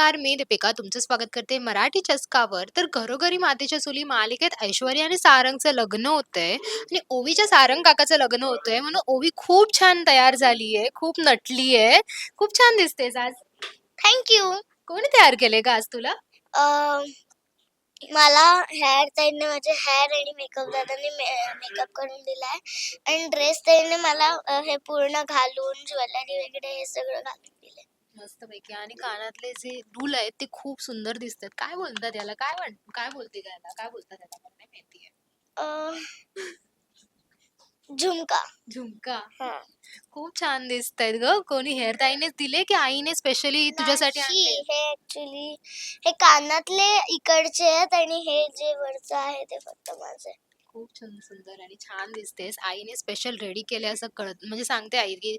नमस्कार मी दीपिका तुमचं स्वागत करते मराठी चस्कावर. तर घरोघरी मातीच्या चुली मालिकेत ऐश्वर्या आणि सारंगचं लग्न होतंय आणि ओवीच्या सारंग काकाचं लग्न होतंय म्हणून ओवी खूप छान तयार झालीये खूप नटलीये. खूप छान दिसतेस आज थँक्यू कोणी तयार केले का आज तुला? मला हेअर ताईने माझे हेअर आणि मेकअप दादाने मेकअप करून दिलाय. आणि ड्रेस ताईने मला हे पूर्ण घालून ज्वेलरी वगैरे हे सगळं घालून दिलंय मस्त पैकी आणि कानातले जे डूल आहेत ते खूप सुंदर दिसतात. काय बोलतात याला? काय म्हण काय बोलते का याला? काय बोलतात याला? मला नाही माहितीये अ, झुमका. झुमका. हा. खूप छान दिसतायत ग. कोणी हेअर ताईनेच दिले की आईने स्पेशली तुझ्यासाठी नाही, हे ऍक्च्युली हे कानातले इकडचे आहेत आणि हे जे वरचं आहे ते फक्त माझं. आहे. खूप छान सुंदर आणि छान दिसतेस. आईने स्पेशल रेडी केले असं कळत म्हणजे सांगते आई की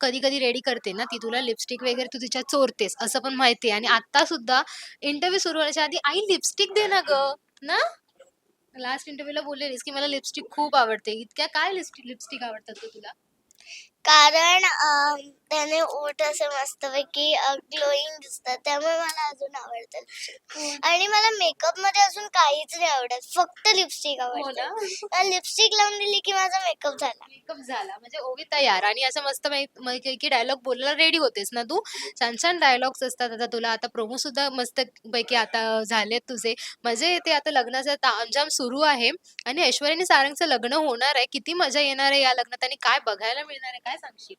कधी कधी रेडी करते ना ती तुला लिपस्टिक वगैरे तू तिच्या चोरतेस असं पण माहिती आहे. आणि आता सुद्धा इंटरव्ह्यू सुरू होण्याच्या आधी आई लिपस्टिक दे ना ग. ना? लास्ट इंटरव्ह्यूला बोललेलीस की मला लिपस्टिक खूप आवडते. इतक्या काय लिपस्टिक लिपस्टिक आवडतात तुला? कारण त्याने ओठ असे मस्तपैकी ग्लोईंग दिसतात. त्यामुळे मला अजून आवडतं आणि मला मेकअपमध्ये अजून काहीच नाही आवडत. फक्त लिपस्टिक हो आवडतं. लिपस्टिक लावून दिली की माझा मेकअप झाला. मेकअप झाला म्हणजे ओवी तयार. आणि असं मस्त पैकी म्हणजे डायलॉग बोलायला रेडी होतेस ना तू? छान छान डायलॉग्स असतात आता तुला. आता प्रोमो सुद्धा मस्त पैकी आता झालेत तुझे. मजे येते आता लग्नाचा. तामझाम सुरू आहे. आणि ऐश्वर्या आणि सारंगचं लग्न होणार आहे. किती मजा येणार आहे या लग्नात? आणि काय बघायला मिळणार आहे? काय सांगशील?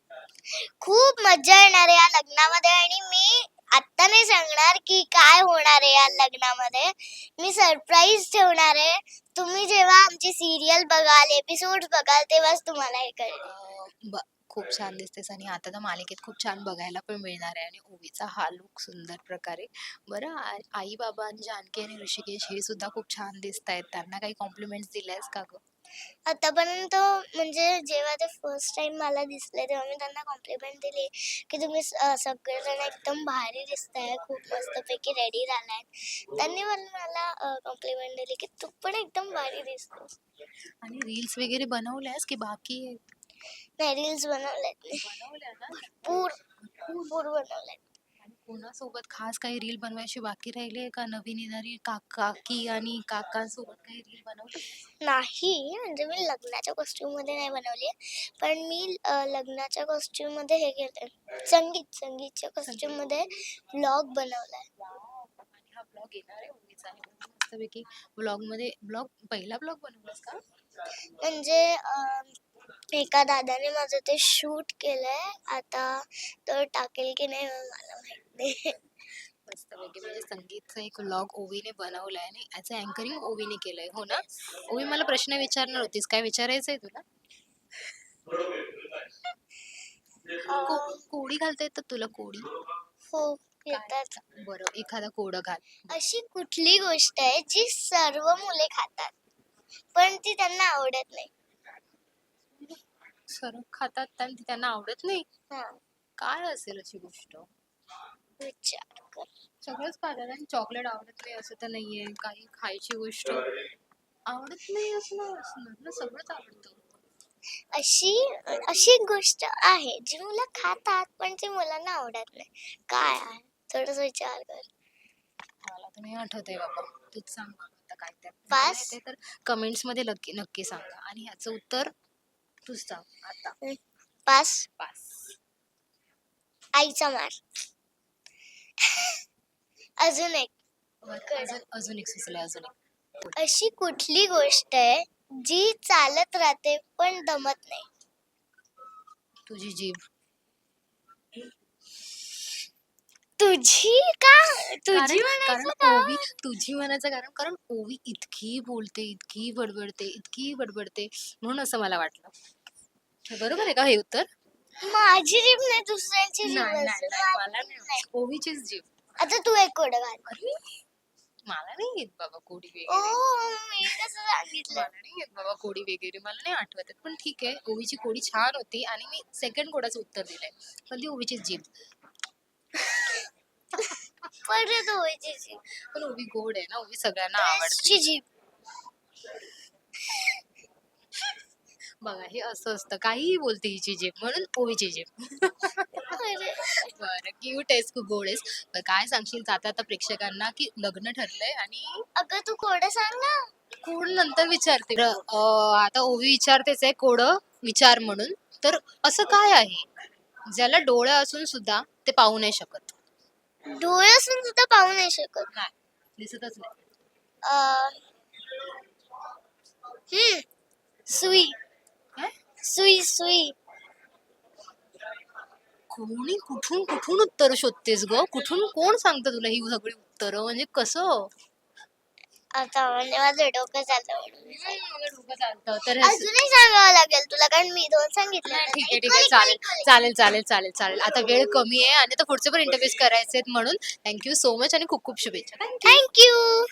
खूप मजा येणार आहे या लग्नामध्ये. आणि मी आत्ता नाही सांगणार की काय होणार आहे या लग्नामध्ये. मी सरप्राईज ठेवणार आहे. तुम्ही जेव्हा आमची सिरियल बघाल एपिसोड बघाल तेव्हाच तुम्हाला हे कळेल. अं, ब- खूप छान दिसतेस आणि आता तर मालिकेत खूप छान बघायला पण मिळणार आहे आणि ओवीचा हा लुक सुंदर प्रकारे. बरं आ- आई बाबा आणि जानकी आणि ऋषिकेश हे सुद्धा खूप छान दिसत आहेत त्यांना काही कॉम्प्लिमेंट्स दिल्यास का ग? आतापर्यंत म्हणजे जेव्हा ते फर्स्ट टाइम मला दिसले तेव्हा मी त्यांना कॉम्प्लिमेंट दिली की तुम्ही सगळेजण एकदम भारी दिसताय खूप मस्तपैकी रेडी झालाय. त्यांनी पण मला कॉम्प्लिमेंट दिली की तू पण एकदम भारी दिसतोस. आणि रील्स वगैरे बनवल्यास की बाकी? नाही रील्स बनवल्यात मी. बनवल्या ना? पूर पूर बनवल्यात. कोणासोबत खास काही रील बनवायची बाकी राहिली आहे का? नवीन येणारी काकी आणि काकांसोबत काही रील बनवली? नाही म्हणजे मी लग्नाच्या कॉस्ट्युममध्ये नाही बनवली पण मी अं, लग्नाच्या कॉस्ट्युममध्ये हे केलंय. संगीत संगीतच्या कॉस्ट्युममध्ये ब्लॉग बनवलाय. आणि हा ब्लॉग येणार आहे मस्तपैकी ब्लॉग पहिला ब्लॉग बनवलास का? म्हणजे अं, एका दादाने माझं ते शूट केलंय. आता तो टाकेल की नाही मला नाही मस्तपैकी म्हणजे संगीतचा एक व्लॉग ओवीने बनवलाय आणि याचं अँकरिंग ओवीने केलंय हो ना? ओवी मला प्रश्न विचारणार होतीस काय विचारायचंय तुला? को- कोडी घालता येतात तुला कोडी? हो? येतात. बरं एखादा कोडं घाल. अशी कुठली गोष्ट आहे जी सर्व मुले खातात पण ती त्यांना आवडत नाही. सर्व खातात आणि ती त्यांना आवडत नाही? हा. काय असेल अशी गोष्ट? विचार कर. सगळंच खातात आणि चॉकलेट आवडत नाही असं तर नाहीये. काही खायची गोष्ट आवडत नाही असं नाही असणार ना. सगळंच आवडतं. अशी अशी गोष्ट आहे जी मुलं खातात पण ती मुलांना आवडत नाही. काय आहे? थोडस विचार कर. मला तर नाही आठवत आहे बाबा. तूच सांग मला आता काय ते. पास? ते तर कमेंट्समध्ये नक्की नक्की सांगा. आणि ह्याचं उत्तर तूच सांग. आता. पास. पास. आईचा मार. अजून एक. अजून अजून एक सुचलंय अजून एक. अशी कुठली गोष्ट आहे जी चालत राहते पण दमत नाही? तुझी जीभ. तुझी का? तुझी कारण कारण म्हणायचं का तुझी म्हणायचं कारण कारण ओवी इतकी बोलते इतकी बडबडते इतकी बडबडते म्हणून असं मला वाटलं. बरोबर आहे का हे उत्तर? माझी जीभ नाही दुसऱ्यांची जीभ नाही नाही असेल. नाही, माझी मला जीभ नाही नाही. ओवीचीच जीभ. आता तू एक कोड घाल. अरे मला नाही येत बाबा कोडी ओ वगैरे मी कसं सांगितलं? मला नाही येत बाबा कोडी वगैरे मला नाही आठवत. आहे. पण ठीक आहे ओवीची कोडी छान होती आणि मी सेकंड कोडाचं उत्तर दिलंय. पण ती ओवीचीच जीभ. परत व्हायची जीभ. पण ओवी गोड आहे ना ओवी सगळ्यांना आवडते. जीभ. बघा हे असं असतं. काहीही बोलते हिची जीभ म्हणून जीभ अरे, बरं क्यूट आहेस खूप गोड आहेस. बरं, काय सांगशील जाता आता प्रेक्षकांना की लग्न ठरलंय आणि अगं तू कोड सांग ना. कोण नंतर विचारते अं, आता ओवी विचारतेच आहे कोड विचार म्हणून. तर असं काय आहे? ज्याला डोळे असून सुद्धा ते पाहू नाही शकत. डोळे असून सुद्धा पाहू नाही शकत. नाही दिसतच नाही. अं, हम्म सुई. सुई सुई. कोणी कुठून कुठून उत्तर शोधतेस ग? कुठून कोण सांगतं तुला ही सगळी उत्तरं? म्हणजे कसं? आता म्हणजे माझं डोकं म्हणून. चालतं. तर हे- अजूनही सांगावं लागेल तुला कारण मी दोन सांगितले नाही. ठीक आहे ठीक आहे. चालेल. चालेल चालेल चालेल चालेल. आता वेळ कमी आहे आणि आता पुढचे पण इंटरव्ह्यूज करायचे आहेत म्हणून थँक्यू सो मच आणि खूप खूप शुभेच्छा. You.